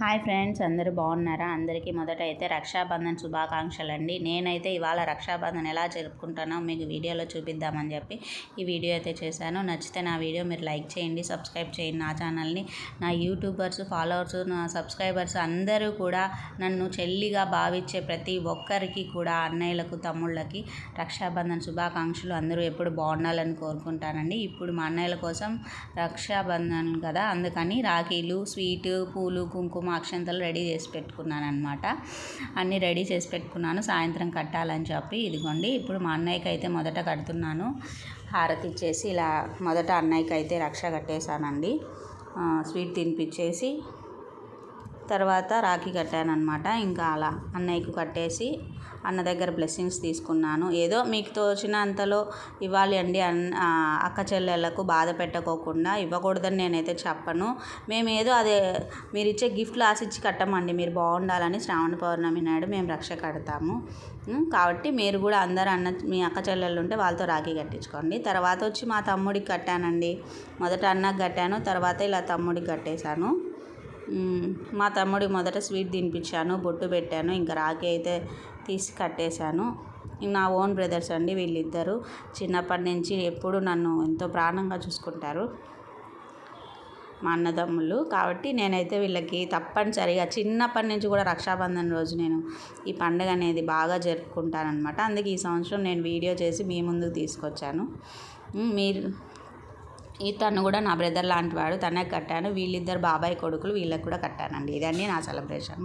Hi friends అందరూ బాగున్నారా? అందరికీ మొదట అయితే రక్షాబంధన్ శుభాకాంక్షలు అండి నేనైతే ఇవాళ రక్షాబంధన్ ఎలా జరుపుకుంటానో మీకు వీడియోలో చూపిద్దామని చెప్పి ఈ వీడియో అయితే చేశాను. నచ్చితే నా వీడియో మీరు లైక్ చేయండి సబ్స్క్రైబ్ చేయండి నా ఛానల్ని. నా యూట్యూబర్స్ ఫాలోవర్స్ నా సబ్స్క్రైబర్స్ అందరూ కూడా నన్ను చెల్లిగా భావించే ప్రతి ఒక్కరికి కూడా అన్నయ్యలకు తమ్ముళ్ళకి రక్షాబంధన్ శుభాకాంక్షలు. అందరూ ఎప్పుడు బాగుండాలని కోరుకుంటానండి. ఇప్పుడు మా అన్నయ్యల కోసం రక్షాబంధన్ కదా అందుకని రాఖీలు స్వీటు పూలు కుంకుమ అక్షంతలు రెడీ చేసి పెట్టుకున్నాను అనమాట అన్నీ రెడీ చేసి పెట్టుకున్నాను. సాయంత్రం కట్టాలని చెప్పి ఇదిగోండి ఇప్పుడు మా అన్నయ్యకి అయితే మొదట కడుతున్నాను. హారతి ఇచ్చేసి ఇలా మొదట అన్నయ్యకి అయితే రక్ష కట్టేశానండి. స్వీట్ తినిపించేసి తర్వాత రాఖీ కట్టానమాట ఇంకా అలా అన్నయ్యకు కట్టేసి అన్న దగ్గర బ్లెస్సింగ్స్ తీసుకున్నాను. ఏదో మీకు తోచినంతలో ఇవ్వాలి అండి అన్ అక్క చెల్లెళ్ళకు బాధ పెట్టకోకుండా ఇవ్వకూడదని నేనైతే చెప్పను. మేము ఏదో అదే మీరు ఇచ్చే గిఫ్ట్లు ఆశించి కట్టమండి. మీరు బాగుండాలని శ్రావణ పౌర్ణమి నాడు మేము రక్ష కడతాము. కాబట్టి మీరు కూడా అందరు అన్న మీ అక్క చెల్లెళ్ళు ఉంటే వాళ్ళతో రాఖీ కట్టించుకోండి. తర్వాత వచ్చి మా తమ్ముడికి కట్టానండి. మొదట అన్నకు కట్టాను తర్వాత ఇలా తమ్ముడికి కట్టేశాను. మా తమ్ముడికి మొదట స్వీట్ తినిపించాను బొట్టు పెట్టాను ఇంకా రాఖీ అయితే తీసి కట్టేశాను. నా ఓన్ బ్రదర్స్ అండి వీళ్ళిద్దరు. చిన్నప్పటి నుంచి ఎప్పుడు నన్ను ఎంతో ప్రాణంగా చూసుకుంటారు మా అన్నదమ్ములు. కాబట్టి నేనైతే వీళ్ళకి తప్పనిసరిగా చిన్నప్పటి నుంచి కూడా రక్షాబంధన్ రోజు నేను ఈ పండుగ అనేది బాగా జరుపుకుంటానన్నమాట. అందుకే ఈ సంవత్సరం నేను వీడియో చేసి మీ ముందుకు తీసుకొచ్చాను. మీరు ఈ తను కూడా నా బ్రదర్ లాంటి వాడు. తనకు కట్టాను. వీళ్ళిద్దరు బాబాయ్ కొడుకులు వీళ్ళకి కూడా కట్టానండి. ఇదండి నా సెలబ్రేషన్.